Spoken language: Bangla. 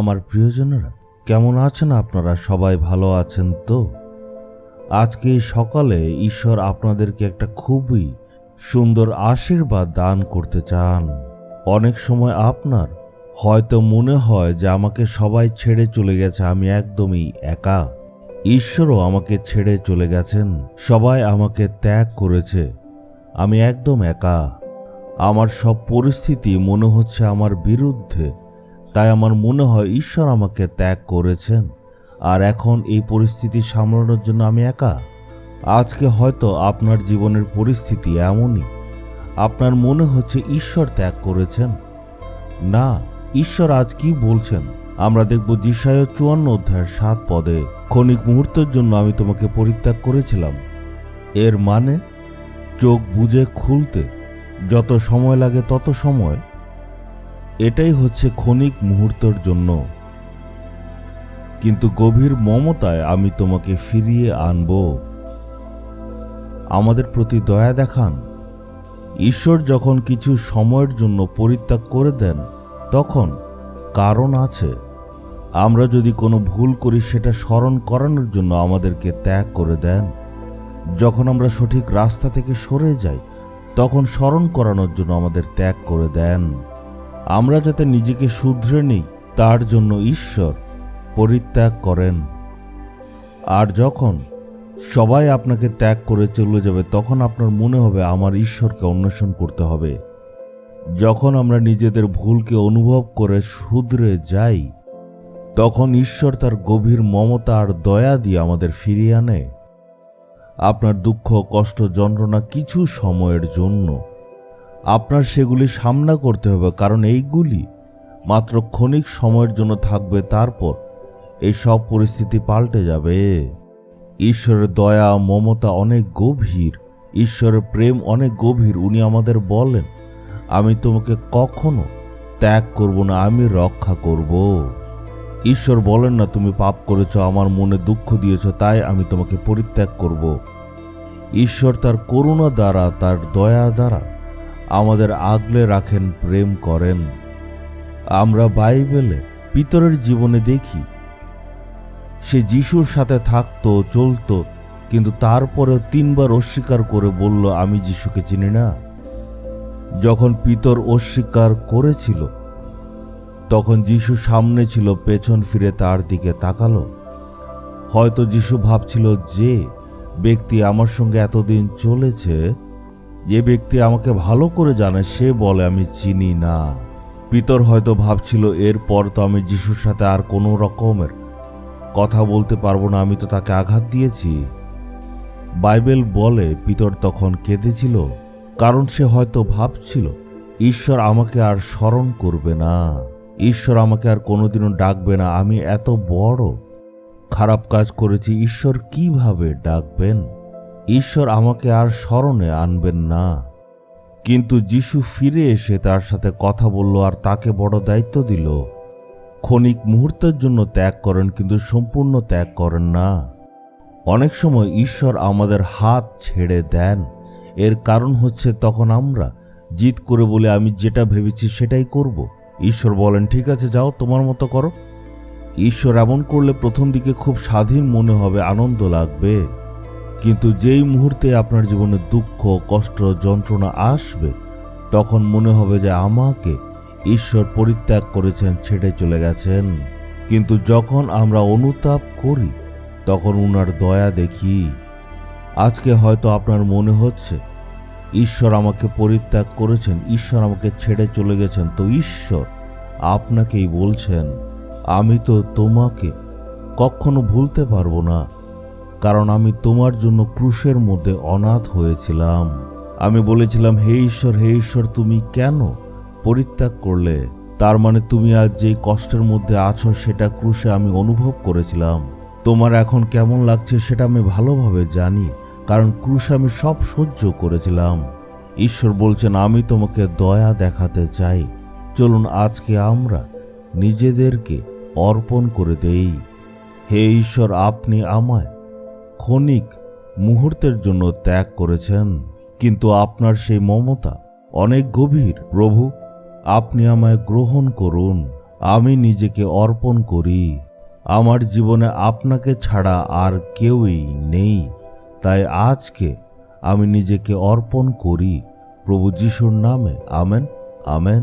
আমার প্রিয়জনেরা, কেমন আছেন আপনারা? সবাই ভালো আছেন তো? আজকে সকালে ঈশ্বর আপনাদেরকে একটা খুবই সুন্দর আশীর্বাদ দান করতে চান। অনেক সময় আপনার হয়তো মনে হয় যে আমাকে সবাই ছেড়ে চলে গেছে, আমি একদমই একা। ঈশ্বরও আমাকে ছেড়ে চলে গেছেন, সবাই আমাকে ত্যাগ করেছে, আমি একদম একা। আমার সব পরিস্থিতি মনে হচ্ছে আমার বিরুদ্ধে তাই আমার মনে হয় ঈশ্বর আমাকে ত্যাগ করেছেন। আর এখন এই পরিস্থিতি সামলানোর জন্য আমি একা। আজকে হয়তো আপনার জীবনের পরিস্থিতি এমনই। আপনার মনে হচ্ছে ঈশ্বর ত্যাগ করেছেন। না, ঈশ্বর আজ কি বলছেন? আমরা দেখব জিসায় চুয়ান্ন অধ্যায়ের সাত পদে, ক্ষণিক মুহূর্তের জন্য আমি তোমাকে পরিত্যাগ করেছিলাম। এর মানে চোখ বুঝে খুলতে, যত সময় লাগে তত সময় এটাই হচ্ছে ক্ষণিক মুহূর্তের জন্য। কিন্তু গভীর মমতায় আমি তোমাকে ফিরিয়ে আনব। আমাদের প্রতি দয়া দেখান। ঈশ্বর যখন কিছু সময়ের জন্য পরিত্যাগ করে দেন, তখন কারণ আছে। আমরা যদি কোনো ভুল করি, সেটা স্মরণ করানোর জন্য আমাদেরকে ত্যাগ করে দেন। যখন আমরা সঠিক রাস্তা থেকে সরে যাই, তখন স্মরণ করানোর জন্য আমাদের ত্যাগ করে দেন। আমরা যাতে নিজেকে শুধরে নিই, তার জন্য ঈশ্বর পরিত্যাগ করেন। আর যখন সবাই আপনাকে ত্যাগ করে চলে যাবে, তখন আপনার মনে হবে আমার ঈশ্বরকে অন্বেষণ করতে হবে। যখন আমরা নিজেদের ভুলকে অনুভব করে শুধরে যাই, তখন ঈশ্বর তার গভীর মমতা আর দয়া দিয়ে আমাদের ফিরিয়ে আনে। আপনার দুঃখ, কষ্ট, যন্ত্রণা কিছু সময়ের জন্য আপনার সেগুলি সামনা করতে হবে, কারণ এইগুলি মাত্র ক্ষণিক সময়ের জন্য থাকবে, তারপর এই সব পরিস্থিতি পাল্টে যাবে। ঈশ্বরের দয়া, মমতা অনেক গভীর, ঈশ্বরের প্রেম অনেক গভীর, উনি আমাদের বলেন, আমি তোমাকে কখনো ত্যাগ করব না, আমি রক্ষা করব। ঈশ্বর বলেন না, তুমি পাপ করেছ, আমার মনে দুঃখ দিয়েছ, তাই আমি তোমাকে পরিত্যাগ করব। ঈশ্বর তার করুণা দ্বারা, তার দয়া দ্বারা আমাদের আগলে রাখেন, প্রেম করেন। আমরা বাইবেলে পিতরের জীবনে দেখি, সে যিশুর সাথে থাকতো, চলতো, কিন্তু তারপরেও তিনবার অস্বীকার করে বলল, আমি যিশুকে চিনি না। যখন পিতর অস্বীকার করেছিল, তখন যিশু সামনে ছিল, পেছন ফিরে তার দিকে তাকালো। হয়তো যিশু ভাবছিল, যে ব্যক্তি আমার সঙ্গে এতদিন চলেছে যে ব্যক্তি আমাকে ভালো করে জানে, সে বলে, আমি চিনি না। পিতর হয়তো ভাবছিল, এরপর তো আমি যিশুর সাথে আর কোনো রকমের কথা বলতে পারব না, আমি তো তাকে আঘাত দিয়েছি। বাইবেল বলে, পিতর তখন কেঁদেছিল, কারণ সে হয়তো ভাবছিল, ঈশ্বর আমাকে আর স্মরণ করবে না। ঈশ্বর আমাকে আর কোনোদিনও ডাকবে না। আমি এত বড় খারাপ কাজ করেছি, ঈশ্বর কীভাবে ডাকবেন? ঈশ্বর আমাকে আর স্মরণে আনবেন না। কিন্তু যিশু ফিরে এসে তার সাথে কথা বলল আর তাকে বড় দায়িত্ব দিল। ক্ষণিক মুহূর্তের জন্য ত্যাগ করেন, কিন্তু সম্পূর্ণ ত্যাগ করেন না। অনেক সময় ঈশ্বর আমাদের হাত ছেড়ে দেন। এর কারণ হচ্ছে তখন আমরা জিত করে বলে, আমি যেটা ভেবেছি সেটাই করব। ঈশ্বর বলেন, ঠিক আছে, যাও, তোমার মতো করো। ঈশ্বর এমন করলে প্রথম দিকে খুব স্বাধীন মনে হবে, আনন্দ লাগবে। কিন্তু যেই মুহূর্তে আপনার জীবনে দুঃখ, কষ্ট, যন্ত্রণা আসবে, তখন মনে হবে যে আমাকে ঈশ্বর পরিত্যাগ করেছেন, ছেড়ে চলে গেছেন। কিন্তু যখন আমরা অনুতাপ করি, তখন উনার দয়া দেখি। আজকে হয়তো আপনার মনে হচ্ছে, ঈশ্বর আমাকে পরিত্যাগ করেছেন, ঈশ্বর আমাকে ছেড়ে চলে গেছেন, তো ঈশ্বর আপনাকেই বলছেন, আমি তো তোমাকে কখনো ভুলতে পারব না। কারণ আমি তোমার জন্য ক্রুশের মধ্যে অনাথ হয়েছিলাম। আমি বলেছিলাম, হে ঈশ্বর হে ঈশ্বর, তুমি কেন পরিত্যাগ করলে? তার মানে তুমি আজ যেই কষ্টের মধ্যে আছো, সেটা ক্রুশে আমি অনুভব করেছিলাম। তোমার এখন কেমন লাগছে সেটা আমি ভালোভাবে জানি, কারণ ক্রুশে আমি সব সহ্য করেছিলাম। ঈশ্বর বলছেন, আমি তোমাকে দয়া দেখাতে চাই। চলুন, আজকে আমরা নিজেদেরকে অর্পণ করে দেই। হে ঈশ্বর, আপনি আমায় ক্ষণিক মুহূর্তের জন্য ত্যাগ করেছেন, কিন্তু আপনার সেই মমতা অনেক গভীর। প্রভু, আপনি আমায় গ্রহণ করুন, আমি নিজেকে অর্পণ করি। আমার জীবনে আপনাকে ছাড়া আর কেউই নেই, তাই আজকে আমি নিজেকে অর্পণ করি। প্রভু যিশুর নামে, আমেন আমেন।